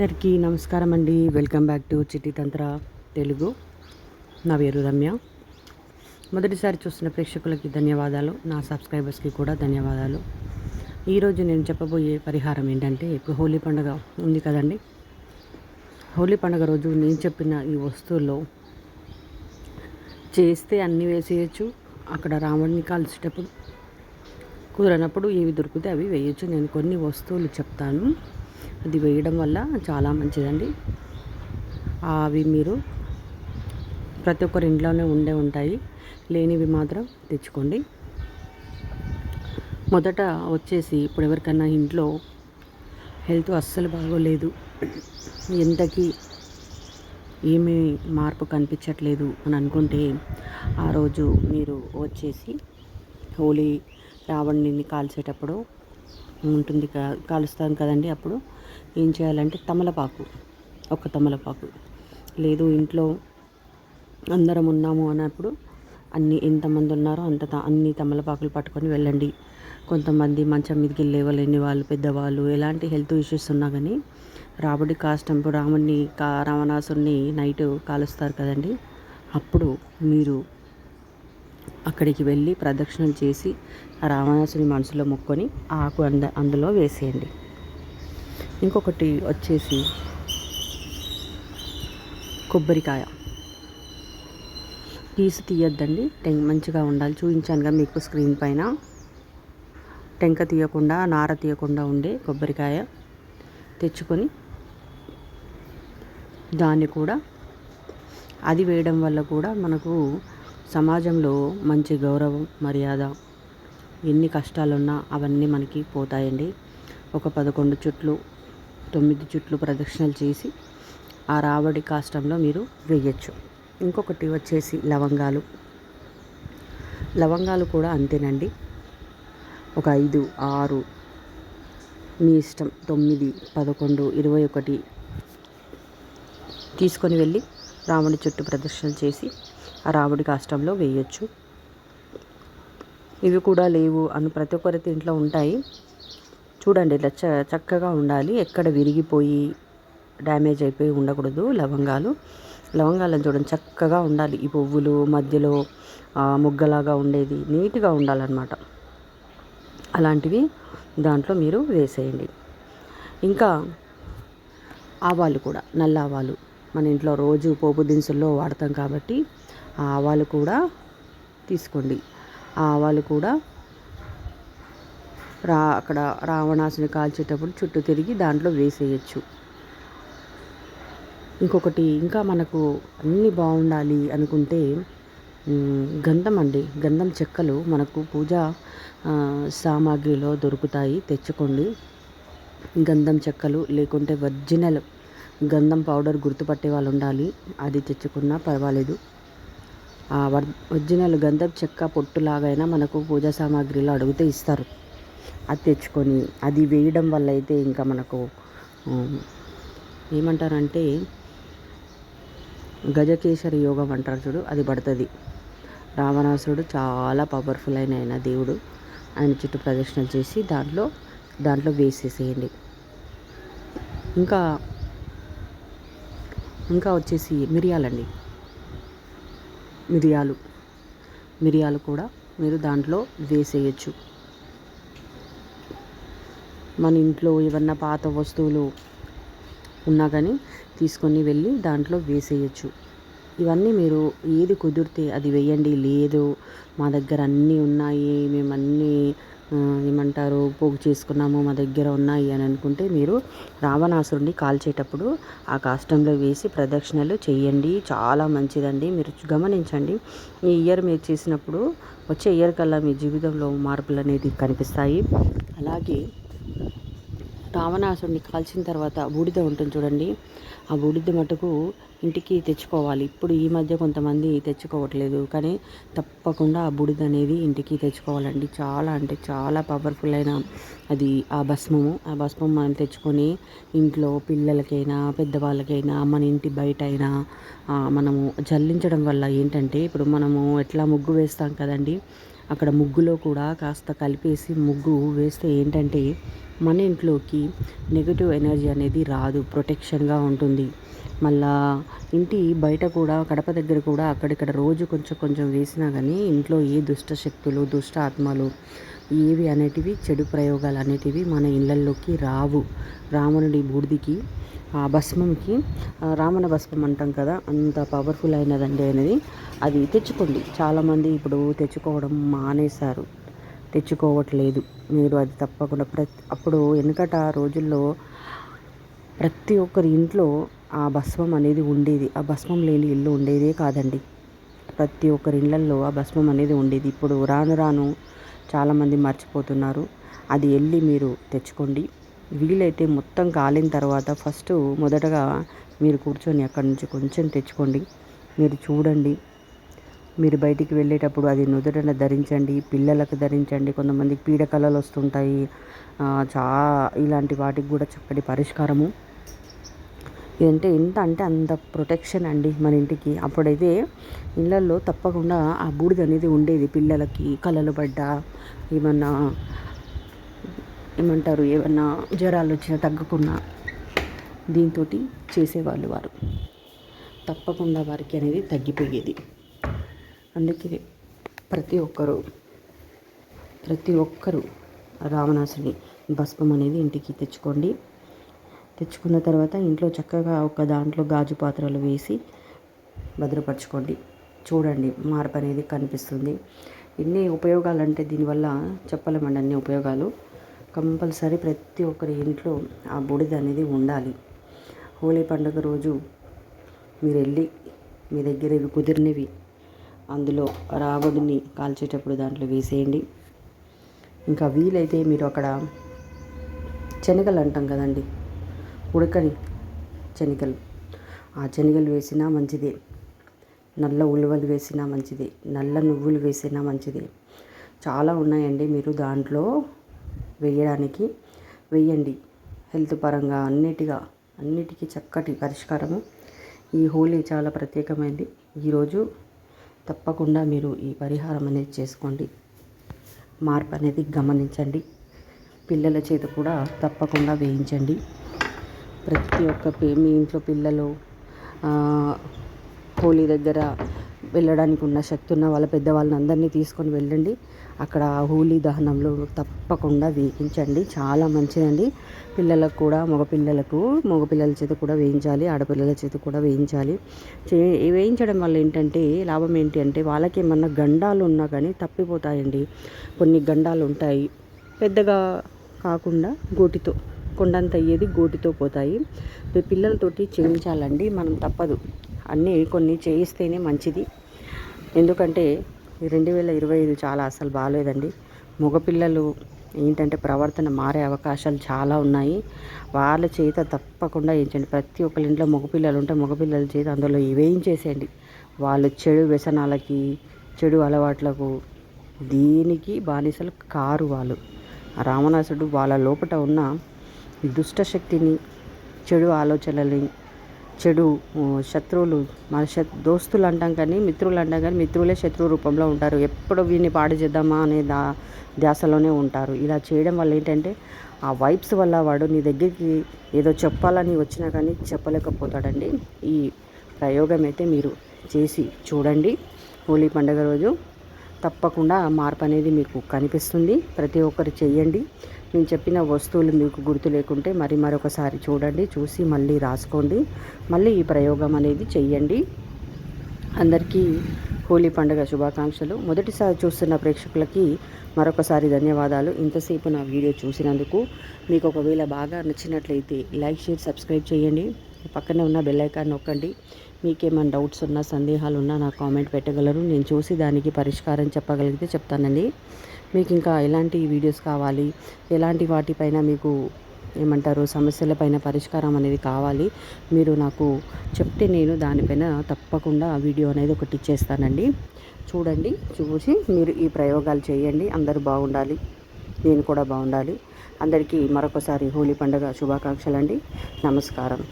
అందరికీ నమస్కారం అండి వెల్కమ్ బ్యాక్ టు చిట్టి తంత్ర తెలుగు. నా పేరు రమ్య. మొదటిసారి చూస్తున్న ప్రేక్షకులకి ధన్యవాదాలు. నా సబ్స్క్రైబర్స్కి కూడా ధన్యవాదాలు. ఈరోజు నేను చెప్పబోయే పరిహారం ఏంటంటే ఇప్పుడు హోలీ పండుగ ఉంది కదండి. హోలీ పండుగ రోజు నేను చెప్పిన ఈ వస్తువుల్లో చేస్తే అన్నీ వేసేయచ్చు. అక్కడ రావణ్ణి కాల్చేటప్పుడు కుదరనప్పుడు ఏవి దొరికితే అవి వేయచ్చు. నేను కొన్ని వస్తువులు చెప్తాను. అది వేయడం వల్ల చాలా మంచిదండి. అవి మీరు ప్రతి ఒక్కరి ఇంట్లోనే ఉండే ఉంటాయి. లేనివి మాత్రం తెచ్చుకోండి. మొదట వచ్చేసి ఇప్పుడు ఎవరికన్నా ఇంట్లో హెల్త్ అస్సలు బాగోలేదు. ఎంతకీ ఏమీ మార్పు కనిపించట్లేదు అని అనుకుంటే ఆ రోజు మీరు వచ్చేసి హోలీ రావణ్ణిని కాల్చేటప్పుడు ఉంటుంది కాలుస్తాం కదండి అప్పుడు. ఏం చేయాలంటే తమలపాకు ఒక తమలపాకు. లేదు ఇంట్లో అందరం ఉన్నాము అన్నప్పుడు అన్ని ఎంతమంది ఉన్నారో అంత అన్ని తమలపాకులు పట్టుకొని వెళ్ళండి. కొంతమంది మంచం మీదకి లేవలేని వాళ్ళు పెద్దవాళ్ళు ఎలాంటి హెల్త్ ఇష్యూస్ ఉన్నా కానీ రాబడి కాష్టం రాముడిని కా రావణాసుని నైట్ కాలుస్తారు కదండి. అప్పుడు మీరు అక్కడికి వెళ్ళి ప్రదక్షిణలు చేసి రావణాసుని మనసులో మొక్కొని ఆకు అంద అందులో వేసేయండి. ఇంకొకటి వచ్చేసి కొబ్బరికాయ. పీసు తీయొద్దండి. టెంక మంచిగా ఉండాలి. చూపించానుగా మీకు స్క్రీన్ పైన. టెంక తీయకుండా నార తీయకుండా ఉండే కొబ్బరికాయ తెచ్చుకొని దాన్ని కూడా అది వేయడం వల్ల కూడా మనకు సమాజంలో మంచి గౌరవం మర్యాద ఎన్ని కష్టాలున్నా అవన్నీ మనకి పోతాయండి. ఒక పదకొండు చుట్లు తొమ్మిది చుట్లు ప్రదక్షిణలు చేసి ఆ రావడి కాష్టంలో మీరు వేయచ్చు. ఇంకొకటి వచ్చేసి లవంగాలు. లవంగాలు కూడా అంతేనండి. ఒక ఐదు ఆరు మీ ఇష్టం తొమ్మిది పదకొండు ఇరవై ఒకటి తీసుకొని వెళ్ళి రాముడి చుట్టూ ప్రదర్శన చేసి ఆ రాముడి కాష్టంలో వేయచ్చు. ఇవి కూడా లేవు అని ప్రతి ఒక్కరి ఇంట్లో ఉంటాయి. చూడండి ఇట్లా చ చక్కగా ఉండాలి. ఎక్కడ విరిగిపోయి డ్యామేజ్ అయిపోయి ఉండకూడదు లవంగాలు. లవంగాలను చూడండి చక్కగా ఉండాలి. ఈ పువ్వులు మధ్యలో ముగ్గలాగా ఉండేది నీట్గా ఉండాలన్నమాట. అలాంటివి దాంట్లో మీరు వేసేయండి. ఇంకా ఆవాలు కూడా నల్ల ఆవాలు. మన ఇంట్లో రోజు పోపు దినుసుల్లో వాడతాం కాబట్టి ఆ ఆవాలు కూడా తీసుకోండి. ఆ ఆవాలు కూడా రా అక్కడ రావణాసుని కాల్చేటప్పుడు చుట్టూ తిరిగి దాంట్లో వేసేయచ్చు. ఇంకొకటి ఇంకా మనకు అన్నీ బాగుండాలి అనుకుంటే గంధం అండి. గంధం చెక్కలు మనకు పూజ సామాగ్రిలో దొరుకుతాయి. తెచ్చుకోండి. గంధం చెక్కలు లేకుంటే ఒరిజినల్ గంధం పౌడర్ గుర్తుపట్టే వాళ్ళు ఉండాలి. అది తెచ్చుకున్నా పర్వాలేదు. ఒరిజినల్ గంధం చెక్క పొట్టులాగైనా మనకు పూజా సామాగ్రిలో అడిగితే ఇస్తారు. అది తెచ్చుకొని అది వేయడం వల్ల అయితే ఇంకా మనకు ఏమంటారంటే గజకేసరి యోగం అంటారు చూడు అది పడుతుంది. రావణాసుడు చాలా పవర్ఫుల్ అయిన ఆయన దేవుడు. ఆయన చుట్టూ ప్రదర్శన చేసి దాంట్లో దాంట్లో వేసేసేయండి. ఇంకా ఇంకా వచ్చేసి మిరియాలండి. మిరియాలు. మిరియాలు కూడా మీరు దాంట్లో వేసేయచ్చు. మన ఇంట్లో ఏమన్నా పాత వస్తువులు ఉన్నా కానీ తీసుకొని వెళ్ళి దాంట్లో వేసేయచ్చు. ఇవన్నీ మీరు ఏది కుదిరితే అది వేయండి. లేదు మా దగ్గర అన్నీ ఉన్నాయి మేము అన్నీ ఏమంటారు పోగు చేసుకున్నాము మా దగ్గర ఉన్నాయి అని అనుకుంటే మీరు రావణాసురుడిని కాల్చేటప్పుడు ఆ కాష్టంలో వేసి ప్రదక్షిణలు చేయండి. చాలా మంచిదండి. మీరు గమనించండి. ఈ ఇయర్ మీరు చేసినప్పుడు వచ్చే ఇయర్ కల్లా మీ జీవితంలో మార్పులు అనేది కనిపిస్తాయి. అలాగే రావణాసుడిని కాల్చిన తర్వాత బూడిద ఉంటుంది చూడండి. ఆ బూడిద మటుకు ఇంటికి తెచ్చుకోవాలి. ఇప్పుడు ఈ మధ్య కొంతమంది తెచ్చుకోవట్లేదు. కానీ తప్పకుండా ఆ బూడిద అనేది ఇంటికి తెచ్చుకోవాలండి. చాలా అంటే చాలా పవర్ఫుల్ అయిన అది ఆ భస్మము. ఆ భస్మం మనం తెచ్చుకొని ఇంట్లో పిల్లలకైనా పెద్దవాళ్ళకైనా మన ఇంటి బయట అయినా మనము జల్లించడం వల్ల ఏంటంటే ఇప్పుడు మనము ఎట్లా ముగ్గు వేస్తాం కదండి. అక్కడ ముగ్గులో కూడా కాస్త కలిపేసి ముగ్గు వేస్తే ఏంటంటే మన ఇంట్లోకి నెగిటివ్ ఎనర్జీ అనేది రాదు ప్రొటెక్షన్గా ఉంటుంది. మళ్ళా ఇంటి బయట కూడా కడప దగ్గర కూడా అక్కడిక్కడ రోజు కొంచెం కొంచెం వేసినా కానీ ఇంట్లో ఏ దుష్ట శక్తులు దుష్ట ఆత్మలు ఏవి అనేటివి చెడు ప్రయోగాలు అనేటివి మన ఇళ్ళల్లోకి రావు. రావణుడి బూడిదికి ఆ భస్మంకి రావణ భస్మం అంటాం కదా అంత పవర్ఫుల్ అయినదండి అనేది. అది తెచ్చుకోండి. చాలామంది ఇప్పుడు తెచ్చుకోవడం మానేశారు. తెచ్చుకోవట్లేదు. మీరు అది తప్పకుండా ప్రతి అప్పుడు వెనుకట రోజుల్లో ప్రతి ఒక్కరి ఇంట్లో ఆ భస్మం అనేది ఉండేది. ఆ భస్మం లేని ఇల్లు ఉండేదే కాదండి. ప్రతి ఒక్కరి ఇళ్ళల్లో ఆ భస్మం అనేది ఉండేది. ఇప్పుడు రాను రాను చాలామంది మర్చిపోతున్నారు. అది వెళ్ళి మీరు తెచ్చుకోండి. వీలైతే మొత్తం కాలిన తర్వాత ఫస్ట్ మొదటగా మీరు కూర్చొని అక్కడి నుంచి కొంచెం తెచ్చుకోండి. మీరు చూడండి. మీరు బయటికి వెళ్ళేటప్పుడు అది నుదుటన ధరించండి పిల్లలకు ధరించండి. కొంతమందికి పీడకలలు వస్తుంటాయి. చా ఇలాంటి వాటికి కూడా చక్కటి పరిష్కారము. ఇదంటే ఎంత అంటే అంత ప్రొటెక్షన్ అండి మన ఇంటికి. అప్పుడైతే ఇళ్ళల్లో తప్పకుండా ఆ బూడిద అనేది ఉండేది పిల్లలకి. కలలు పడ్డ ఏమన్నా ఏమంటారు? ఏమన్నా జ్వరాలు వచ్చినా తగ్గకుండా దీంతో చేసేవాళ్ళు వారు. తప్పకుండా వారికి అనేది తగ్గిపోయేది. అందుకే ప్రతి ఒక్కరూ ప్రతి ఒక్కరూ రావణాసుని భస్మం అనేది ఇంటికి తెచ్చుకోండి. తెచ్చుకున్న తర్వాత ఇంట్లో చక్కగా ఒక దాంట్లో గాజు పాత్రలు వేసి భద్రపరచుకోండి. చూడండి మార్పు అనేది కనిపిస్తుంది. ఎన్ని ఉపయోగాలు అంటే దీనివల్ల చెప్పలేమండి అన్ని ఉపయోగాలు. కంపల్సరీ ప్రతి ఒక్కరి ఇంట్లో ఆ బూడిద అనేది ఉండాలి. హోలీ పండుగ రోజు మీరు వెళ్ళి మీ దగ్గర ఇవి కుదిరినవి అందులో రావడిని కాల్చేటప్పుడు దాంట్లో వేసేయండి. ఇంకా వీలైతే మీరు అక్కడ శనగలు అంటాం కదండి ఉడకని శనగలు. ఆ శనగలు వేసినా మంచిదే. నల్ల ఉలువలు వేసినా మంచిదే. నల్ల నువ్వులు వేసినా మంచిదే. చాలా ఉన్నాయండి మీరు దాంట్లో వేయడానికి. వేయండి. హెల్త్ పరంగా అన్నిటిగా అన్నిటికీ చక్కటి పరిష్కారము. ఈ హోలీ చాలా ప్రత్యేకమైనది ఈరోజు తప్పకుండా మీరు ఈ పరిహారం అనేది చేసుకోండి. మార్పు అనేది గమనించండి. పిల్లల చేత కూడా తప్పకుండా వేయించండి. ప్రతి ఒక్క మీ ఇంట్లో పిల్లలు హోలీ దగ్గర వెళ్ళడానికి ఉన్న శక్తి ఉన్న వాళ్ళ పెద్దవాళ్ళని అందరినీ తీసుకొని వెళ్ళండి. అక్కడ హోలీ దహనంలో తప్పకుండా వేయించండి. చాలా మంచిదండి. పిల్లలకు కూడా మగపిల్లలకు మగపిల్లల చేత కూడా వేయించాలి ఆడపిల్లల చేత కూడా వేయించాలి. చే వేయించడం వల్ల ఏంటంటే లాభం ఏంటి అంటే వాళ్ళకి ఏమన్నా గండాలు ఉన్నా కానీ తప్పిపోతాయండి. కొన్ని గండాలు ఉంటాయి. పెద్దగా కాకుండా గోటితో కొండంత అయ్యేది గోటితో పోతాయి. పిల్లలతోటి చేయించాలండి. మనం తప్పదు. అన్నీ కొన్ని చేయిస్తేనే మంచిది. ఎందుకంటే రెండు వేల ఇరవై ఐదు చాలా అసలు బాగాలేదండి మగపిల్లలు ఏంటంటే ప్రవర్తన మారే అవకాశాలు చాలా ఉన్నాయి. వాళ్ళ చేత తప్పకుండా వేయించండి ప్రతి ఒక్కరి ఇంట్లో మగపిల్లలు ఉంటే మగపిల్లల చేత అందులో వేయించేసేయండి. వాళ్ళు చెడు వ్యసనాలకి చెడు అలవాట్లకు దీనికి బానిసలు కారు వాళ్ళు. రావణాసుడు వాళ్ళ లోపల ఉన్న దుష్టశక్తిని చెడు ఆలోచనలని చెడు శత్రువులు మన శత్ దోస్తులు అంటాం కానీ మిత్రులు అంటాం కానీ మిత్రులే శత్రువు రూపంలో ఉంటారు. ఎప్పుడు వీడిని పాడు చేద్దామా అనే దా ధ్యాసలోనే ఉంటారు. ఇలా చేయడం వల్ల ఏంటంటే ఆ వైబ్స్ వల్ల వాడు నీ దగ్గరికి ఏదో చెప్పాలని వచ్చినా కానీ చెప్పలేకపోతాడండి. ఈ ప్రయోగం అయితే మీరు చేసి చూడండి. హోలీ పండుగ రోజు తప్పకుండా మార్పు అనేది మీకు కనిపిస్తుంది. ప్రతి ఒక్కరు చేయండి. నేను చెప్పిన వస్తువులు మీకు గుర్తు లేకుంటే మరి మరొకసారి చూడండి చూసి మళ్ళీ రాసుకోండి. మళ్ళీ ఈ ప్రయోగం అనేది చెయ్యండి. అందరికీ హోలీ పండుగ శుభాకాంక్షలు. మొదటిసారి చూస్తున్న ప్రేక్షకులకి మరొకసారి ధన్యవాదాలు. ఇంతసేపు నా వీడియో చూసినందుకు మీకు ఒకవేళ బాగా నచ్చినట్లయితే లైక్ షేర్ సబ్స్క్రైబ్ చేయండి. పక్కనే ఉన్న బెల్ ఐకాన్ నొక్కండి. మీకేమైనా డౌట్స్ ఉన్నా సందేహాలు ఉన్నా నాకు కామెంట్ పెట్టగలరు. నేను చూసి దానికి పరిష్కారం చెప్పగలిగితే చెప్తానండి. మీకు ఇంకా ఎలాంటి వీడియోస్ కావాలి? ఎలాంటి వాటిపైన మీకు ఏమంటారు సమస్యలపైన పరిష్కారం అనేది కావాలి? మీరు నాకు చెప్తే నేను దానిపైన తప్పకుండా వీడియో అనేది ఒకటి ఇచ్చేస్తానండి. చూడండి చూసి మీరు ఈ ప్రయోగాలు చేయండి. అందరూ బాగుండాలి. నేను కూడా బాగుండాలి. అందరికీ మరొకసారి హోలీ పండుగ శుభాకాంక్షలు అండి నమస్కారం.